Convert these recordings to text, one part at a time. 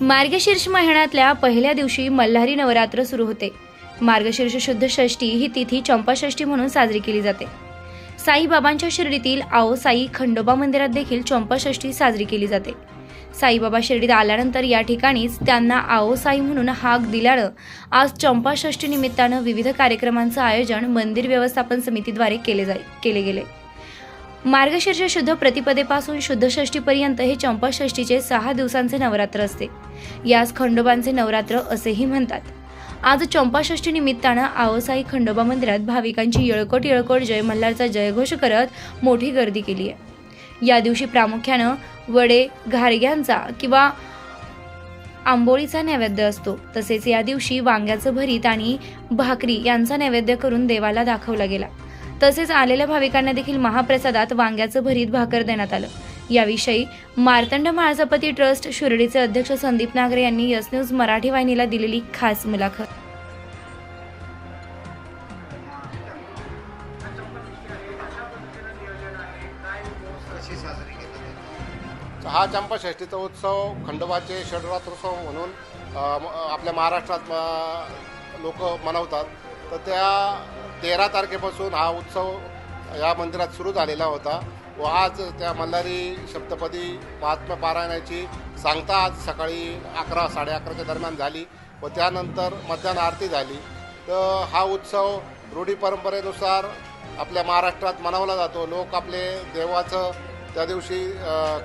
मार्गशीर्ष महिन्यातल्या पहिल्या दिवशी मल्हारी नवरात्र सुरू होते. मार्गशीर्ष शुद्ध षष्ठी ही तिथी चंपाषष्ठी म्हणून साजरी केली जाते. साईबाबांच्या शिर्डीतील आओ साई खंडोबा मंदिरात देखील चंपाषष्ठी साजरी केली जाते. साईबाबा शिर्डीत आल्यानंतर या ठिकाणीच त्यांना आओ साई म्हणून हाक दिल्यानं आज चंपाषष्ठी निमित्तानं विविध कार्यक्रमांचं आयोजन मंदिर व्यवस्थापन समितीद्वारे केले जाई केले गेले. मार्गशीर्ष शुद्ध प्रतिपदेपासून शुद्ध षष्टीपर्यंत हे चंपाषष्ठीचे सहा दिवसांचे नवरात्र असते. यास खंडोबांचे नवरात्र असेही म्हणतात. आज चंपाषष्ठी निमित्तानं आवसाई खंडोबा मंदिरात भाविकांची येळकोट येळकोट जय मल्हारचा जयघोष करत मोठी गर्दी केली आहे. या दिवशी प्रामुख्यानं वडे घारग्यांचा किंवा आंबोळीचा नैवेद्य असतो. तसेच या दिवशी वांग्याचं भरीत आणि भाकरी यांचा नैवेद्य करून देवाला दाखवला गेला. तसेच आलेल्या भाविकांना देखील महाप्रसादात वांग्याचं भरीत भाकर देण्यात आलं. याविषयी मार्तंड म्हाळसापती ट्रस्ट शिर्डीचे अध्यक्ष संदीप नागरे यांनी यस न्यूज मराठी वाहिनीला दिलेली खास मुलाखत. हा चंपाषष्टीचा उत्सव खंडोबाचे षडरात्रोत्सव म्हणून आपल्या महाराष्ट्रात लोक मनवतात. तर त्या तेरा तारखेपासून हा उत्सव या मंदिरात सुरू झालेला होता व आज त्या मल्हारी सप्तपदी महात्मा पारायणाची सांगता आज सकाळी अकरा साडे अकराच्या दरम्यान झाली व त्यानंतर मध्याह्न आरती झाली. तर हा उत्सव रूढी परंपरेनुसार आपल्या महाराष्ट्रात मनवला जातो. लोक आपले देवाचं त्या दिवशी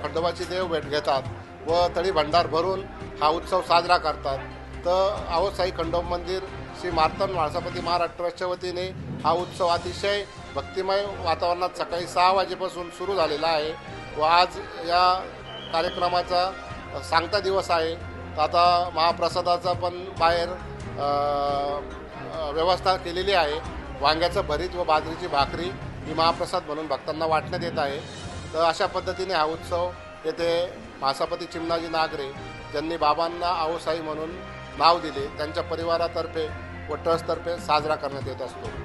खंडोबाची देव भेट घेतात व तळी भंडार भरून हा उत्सव साजरा करतात. तर आवसाई खंडोब मंदिर श्री मार्तन म्हाळसापती महाराज ट्रस्टच्या वतीने हा उत्सव अतिशय भक्तिमय वातावरणात सकाळी सहा वाजेपासून सुरू झालेला आहे व आज या कार्यक्रमाचा सांगता दिवस आहे. तर आता महाप्रसादाचा पण बाहेर व्यवस्था केलेली आहे. वांग्याचं भरीत व बाजरीची भाकरी ही महाप्रसाद म्हणून भक्तांना वाटण्यात येत आहे. तर अशा पद्धतीने हा उत्सव येथे महासापती चिमणाजी नागरे ज्यांनी बाबांना आऊसाई म्हणून नाव दिले त्यांच्या परिवारातर्फे व ट्रस्टतर्फे साजरा करण्यात येत असतो.